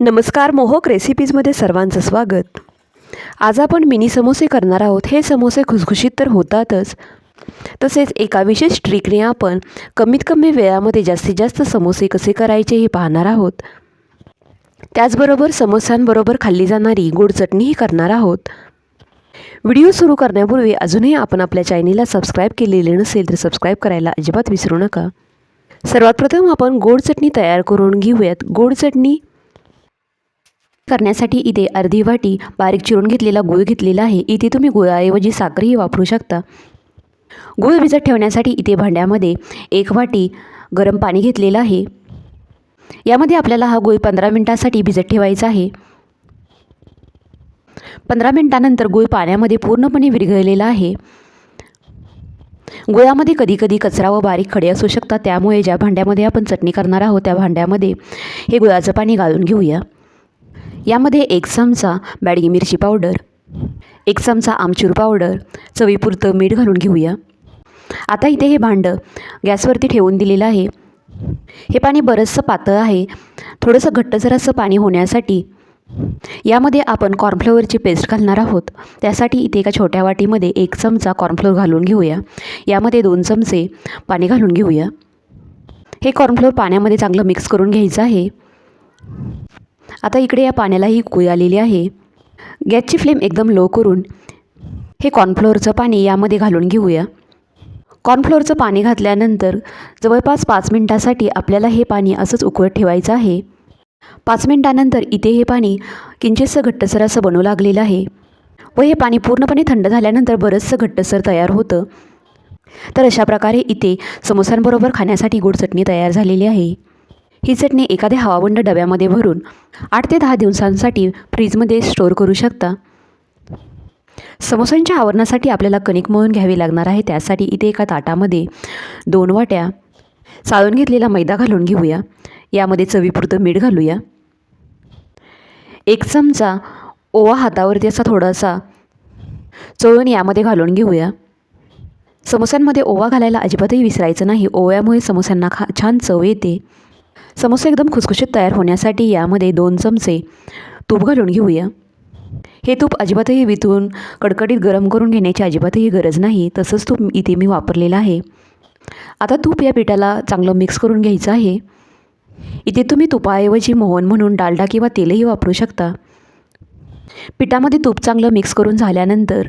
नमस्कार मोहक रेसिपीजमध्ये सर्वांचं स्वागत. आज आपण मिनी समोसे करणार आहोत. हे समोसे खुसखुशीत तर होतातच. तसेच एका विशेष ट्रिकने आपण कमीत कमी वेळामध्ये जास्तीत जास्त समोसे कसे करायचे हे पाहणार आहोत. त्याचबरोबर समोस्यांबरोबर खाल्ली जाणारी गोड चटणीही करणार आहोत. व्हिडिओ सुरू करण्यापूर्वी अजूनही आपण आपल्या चॅनेलला सबस्क्राईब केलेले नसेल तर सबस्क्राईब करायला अजिबात विसरू नका. सर्वात प्रथम आपण गोड चटणी तयार करून घेऊयात. गोड चटणी करण्यासाठी इथे अर्धी वाटी बारीक चिरून घेतलेला गूळ घेतलेला आहे. इथे तुम्ही गुळाऐवजी साखरही वापरू शकता. गूळ भिजत ठेवण्यासाठी इथे भांड्यामध्ये एक वाटी गरम पाणी घेतलेलं आहे. यामध्ये आपल्याला हा गूळ पंधरा मिनटासाठी भिजत ठेवायचा आहे. पंधरा मिनटानंतर गूळ पाण्यामध्ये पूर्णपणे विरघळलेला आहे. गुळामध्ये कधी कधी कचरा व बारीक खडे असू शकतात. त्यामुळे ज्या भांड्यामध्ये आपण चटणी करणार आहोत त्या भांड्यामध्ये हे गुळाचं पाणी घालून घेऊया. यामध्ये एक चमचा बॅडगी मिरची पावडर एक चमचा आमचूर पावडर चवीपुरतं मीठ घालून घेऊया. आता इथे हे भांडं गॅसवरती ठेवून दिलेलं आहे. हे पाणी बरंचसं पातळ आहे. थोडंसं घट्ट जरासं पाणी होण्यासाठी यामध्ये आपण कॉर्नफ्लोअरची पेस्ट घालणार आहोत. त्यासाठी इथे एका छोट्या वाटीमध्ये एक चमचा कॉर्नफ्लोअर घालून घेऊया. यामध्ये दोन चमचे पाणी घालून घेऊया. हे कॉर्नफ्लोअर पाण्यामध्ये चांगलं मिक्स करून घ्यायचं आहे. आता इकडे या पाण्यालाही कुळी आलेली आहे. गॅसची फ्लेम एकदम लो करून हे कॉर्नफ्लोअरचं पाणी यामध्ये घालून घेऊया. कॉर्नफ्लोअरचं पाणी घातल्यानंतर जवळपास पाच मिनटासाठी आपल्याला हे पाणी असंच उकळत ठेवायचं आहे. पाच मिनटानंतर इथे हे पाणी किंचितसं घट्टसर असं बनू लागलेलं आहे व हे पाणी पूर्णपणे थंड झाल्यानंतर बरंचसं घट्टसर तयार होतं. तर अशा प्रकारे इथे समोसांबरोबर खाण्यासाठी गोड चटणी तयार झालेली आहे. ही चटणी एखाद्या हवाबंड डब्यामध्ये भरून आठ ते दहा दिवसांसाठी फ्रीजमध्ये स्टोअर करू शकता. समोसांच्या आवरणासाठी आपल्याला कणिक मळून घ्यावी लागणार आहे. त्यासाठी इथे एका ताटामध्ये दोन वाट्या चाळून घेतलेला मैदा घालून घेऊया. यामध्ये चवीपुरतं मीठ घालूया. एक चमचा ओवा हातावरती असा थोडासा चळून यामध्ये घालून घेऊया. समोस्यांमध्ये ओवा घालायला अजिबातही विसरायचं नाही. ओव्यामुळे समोस्यांना खा छान चव येते. समोसे एकदम खुसखुशीत तयार होण्यासाठी यामध्ये दोन चमचे तूप घालून घेऊया. हे तूप अजिबातही वितून कडकडीत गरम करून घेण्याची अजिबातही गरज नाही तसंच तूप इथे मी वापरलेलं आहे. आता तूप या पिठाला चांगलं मिक्स करून घ्यायचं आहे. इथे तुम्ही तुपाऐवजी मोहन म्हणून डालडा किंवा तेलही वापरू शकता. पिठामध्ये तूप चांगलं मिक्स करून झाल्यानंतर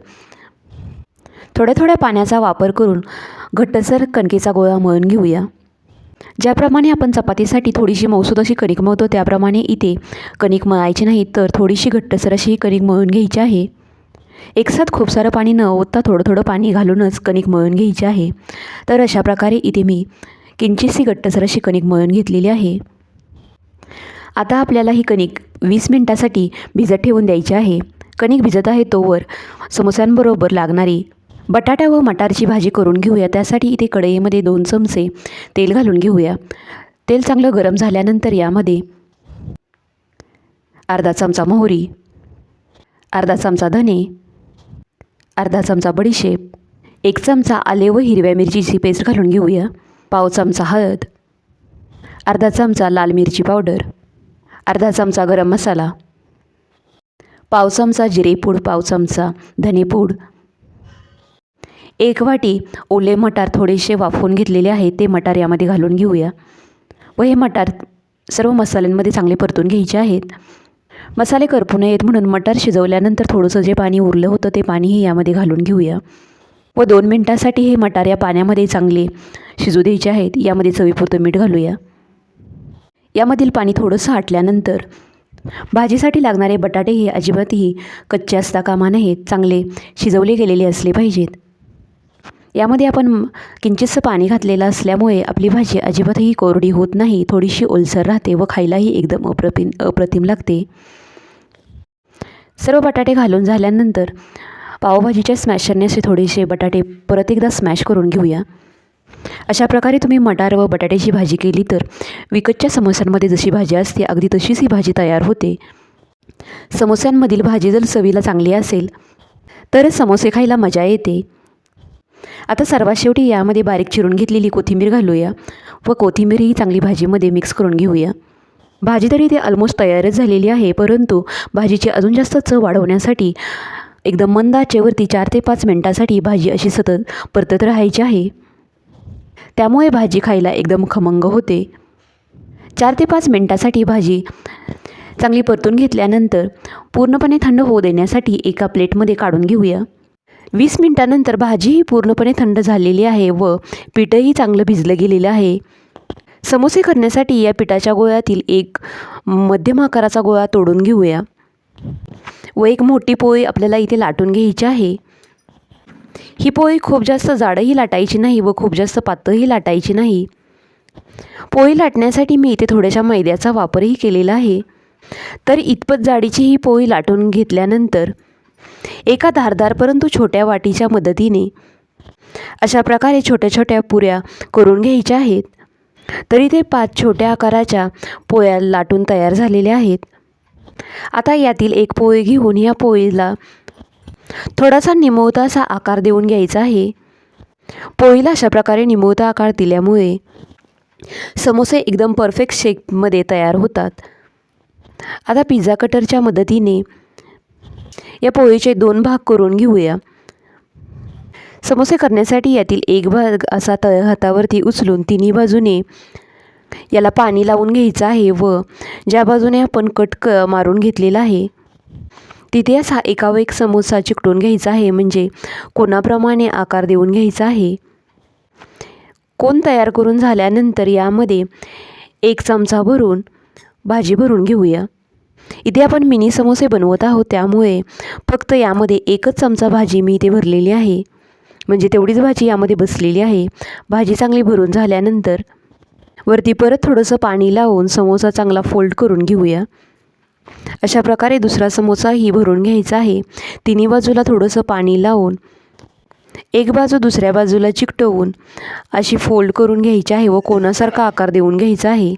थोड्या थोड्या पाण्याचा वापर करून घट्टसर कणकेचा गोळा मळून घेऊया. ज्याप्रमाणे आपण चपातीसाठी थोडीशी मौसूद अशी कणिक मळतो त्याप्रमाणे इथे कणिक मळायची नाही तर थोडीशी घट्टसर अशी ही कणिक मळून घ्यायची आहे. एकसाथ खूप सारं पाणी न ओतता थोडं थोडं पाणी घालूनच कणिक मळून घ्यायची आहे. तर अशा प्रकारे इथे मी किंचितशी घट्टसर अशी कणिक मळून घेतलेली आहे. आता आपल्याला ही कणिक वीस मिनटासाठी भिजत ठेवून द्यायची आहे. कणिक भिजत आहे तोवर समोस्यांबरोबर लागणारी बटाटा व मटारची भाजी करून घेऊया. त्यासाठी इथे कढईमध्ये दोन चमचे तेल घालून घेऊया. तेल चांगलं गरम झाल्यानंतर यामध्ये अर्धा चमचा मोहरी अर्धा चमचा धने अर्धा चमचा बडीशेप एक चमचा आले व हिरव्या मिरचीची पेस्ट घालून घेऊया. पाव चमचा हळद अर्धा चमचा लाल मिरची पावडर अर्धा चमचा गरम मसाला पाव चमचा जिरेपूड पाव चमचा धनेपूड एक वाटी ओले मटार थोडेसे वाफवून घेतलेले आहे ते मटार यामध्ये घालून घेऊया. व हे मटार सर्व मसाल्यांमध्ये चांगले परतून घ्यायचे आहेत. मसाले करपू नयेत म्हणून मटार शिजवल्यानंतर थोडंसं जे पाणी उरलं होतं ते पाणीही यामध्ये घालून घेऊया. व दोन मिनटासाठी हे मटार या पाण्यामध्ये चांगले शिजू द्यायचे आहेत. यामध्ये चवीपुरतं मीठ घालूया. यामधील पाणी थोडंसं आटल्यानंतर भाजीसाठी लागणारे बटाटे हे अजिबातही कच्चे असता कामा नयेत चांगले शिजवले गेलेले असले पाहिजेत. यामध्ये आपण किंचितसं पाणी घातलेलं असल्यामुळे आपली भाजी अजिबातही कोरडी होत नाही. थोडीशी ओलसर राहते व खायलाही एकदम अप्रतिम अप्रतिम लागते. सर्व बटाटे घालून झाल्यानंतर पावभाजीच्या स्मॅशरने असे थोडेसे बटाटे परत एकदा स्मॅश करून घेऊया. अशा प्रकारे तुम्ही मटार व बटाट्याची भाजी केली तर विकतच्या समोस्यांमध्ये जशी भाजी असते अगदी तशीच ही भाजी तयार होते. समोस्यांमधील भाजी जर चवीला चांगली असेल तरच समोसे खायला मजा येते. आता सर्वात शेवटी यामध्ये बारीक चिरून घेतलेली कोथिंबीर घालूया व कोथिंबीर ही चांगली भाजीमध्ये मिक्स करून घेऊया. भाजी तरी ते ऑलमोस्ट तयारच झालेली आहे परंतु भाजीची अजून जास्त चव वाढवण्यासाठी एकदम मंद आचेवरती चार ते पाच मिनटासाठी भाजी अशी सतत परतत राहायची आहे. त्यामुळे भाजी खायला एकदम खमंग होते. चार ते पाच मिनटासाठी भाजी चांगली परतून घेतल्यानंतर पूर्णपणे थंड होऊ देण्यासाठी एका प्लेटमध्ये काढून घेऊया. वीस मिनटानंतर भाजीही पूर्णपणे थंड झालेली आहे व पीठही चांगलं भिजलं गेलेलं आहे. समोसे करण्यासाठी या पिठाच्या गोळ्यातील एक मध्यम आकाराचा गोळा तोडून घेऊया. व एक मोठी पोळी आपल्याला इथे लाटून घ्यायची आहे. ही पोळी खूप जास्त जाडही लाटायची नाही व खूप जास्त पातळही लाटायची नाही. पोळी लाटण्यासाठी मी इथे थोड्याशा मैद्याचा वापरही केलेला आहे. तर इतपत जाडीची ही पोळी लाटून घेतल्यानंतर एका धारदार परंतु छोट्या वाटीच्या मदतीने. अशा प्रकारे छोट्या छोट्या पुऱ्या करून घ्यायच्या आहेत. तरी ते पाच छोट्या आकाराच्या पोळ्या लाटून तयार झालेल्या आहेत. आता यातील एक पोळी घेऊन या पोळीला थोडासा निमवता असा आकार देऊन घ्यायचा आहे. पोळीला अशा प्रकारे निमवता आकार दिल्यामुळे समोसे एकदम परफेक्ट शेपमध्ये तयार होतात. आता पिझ्झा कटरच्या मदतीने या पोळीचे दोन भाग करून घेऊया. समोसे करण्यासाठी यातील एक भाग असा तळ हातावरती उचलून तिन्ही बाजूने याला पाणी लावून घ्यायचं आहे व ज्या बाजूने आपण कट क मारून घेतलेला आहे तिथे असा एकावर एक समोसा चिकटून घ्यायचा आहे. म्हणजे कोणाप्रमाणे आकार देऊन घ्यायचा आहे? कोण तयार करून झाल्यानंतर यामध्ये एक चमचा भरून भाजी भरून घेऊया. इथे आपण मिनी समोसे बनवत आहोत त्यामुळे फक्त यामध्ये एकच चमचा भाजी मी इथे भरलेली आहे. म्हणजे तेवढीच भाजी यामध्ये बसलेली आहे. भाजी चांगली भरून झाल्यानंतर वरती परत थोडंसं पाणी लावून समोसा चांगला फोल्ड करून घेऊया. अशा प्रकारे दुसरा समोसाही भरून घ्यायचा आहे. तिन्ही बाजूला थोडंसं पाणी लावून एक बाजू दुसऱ्या बाजूला चिकटवून अशी फोल्ड करून घ्यायची आहे व कोणासारखा आकार देऊन घ्यायचा आहे.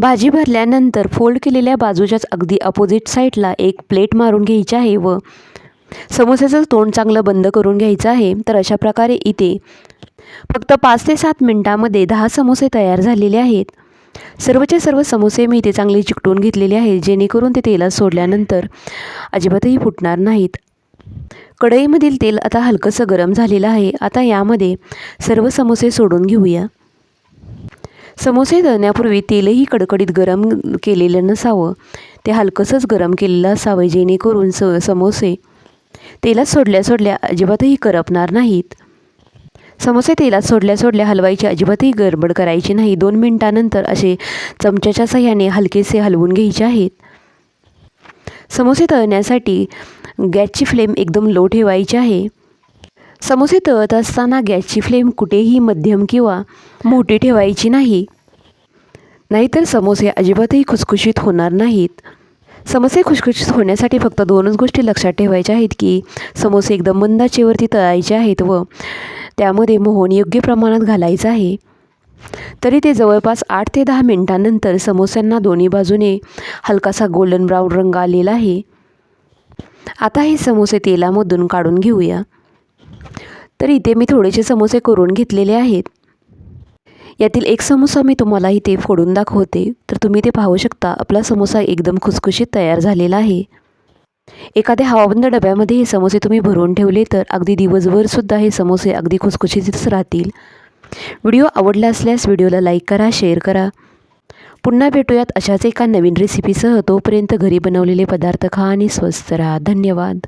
भाजी भरल्यानंतर फोल्ड केलेल्या बाजूच्याच अगदी अपोजिट साईडला एक प्लेट मारून घ्यायची आहे व समोस्याचं तोंड चांगलं बंद करून घ्यायचं आहे. तर अशा प्रकारे इथे फक्त पाच ते सात मिनटामध्ये दहा समोसे तयार झालेले आहेत. सर्वचे सर्व समोसे मी इथे चांगले चिकटून घेतलेले आहेत जेणेकरून ते तेलात सोडल्यानंतर अजिबातही फुटणार नाहीत. कढईमधील तेल आता हलकंसं गरम झालेलं आहे. आता यामध्ये सर्व समोसे सोडून घेऊया. समोसे तळण्यापूर्वी तेलही कडकडीत गरम केलेलं नसावं. ते हलकंसंच गरम केलेलं असावं जेणेकरून स समोसे तेलात सोडल्या सोडल्या अजिबातही करपणार नाहीत. समोसे तेलात सोडल्या सोडल्या हलवायची अजिबातही गडबड करायची नाही. दोन मिनटानंतर असे चमच्याच्या सहाय्याने हलकेसे हलवून घ्यायचे आहेत. समोसे तळण्यासाठी गॅसची फ्लेम एकदम लो ठेवायची आहे. समोसे तळत असताना गॅसची फ्लेम कुठेही मध्यम किंवा मोठी ठेवायची नाही. नाहीतर समोसे अजिबातही खुसखुशीत होणार नाहीत. समोसे खुशखुशीत होण्यासाठी फक्त दोनच गोष्टी लक्षात ठेवायच्या आहेत की समोसे एकदम मंदाचेवरती तळायचे आहेत व त्यामध्ये मोहन योग्य प्रमाणात घालायचं आहे. तरी ते जवळपास आठ ते दहा मिनटानंतर समोस्यांना दोन्ही बाजूने हलकासा गोल्डन ब्राऊन रंग आलेला आहे. आता हे समोसे तेलामधून काढून घेऊया. तर इथे मी थोडेसे समोसे करून घेतलेले आहेत. यातील एक समोसा मी तुम्हाला इथे फोडून दाखवते. तर तुम्ही ते पाहू शकता आपला समोसा एकदम खुसखुशीत तयार झालेला आहे. एखाद्या हवाबंद डब्यामध्ये हे समोसे तुम्ही भरून ठेवले तर अगदी दिवसभरसुद्धा हे समोसे अगदी खुसखुशीतच राहतील. व्हिडिओ आवडला असल्यास व्हिडिओला लाईक करा शेअर करा. पुन्हा भेटूयात अशाच एका नवीन रेसिपीसह तोपर्यंत घरी बनवलेले पदार्थ खा आणि स्वस्त राहा. धन्यवाद.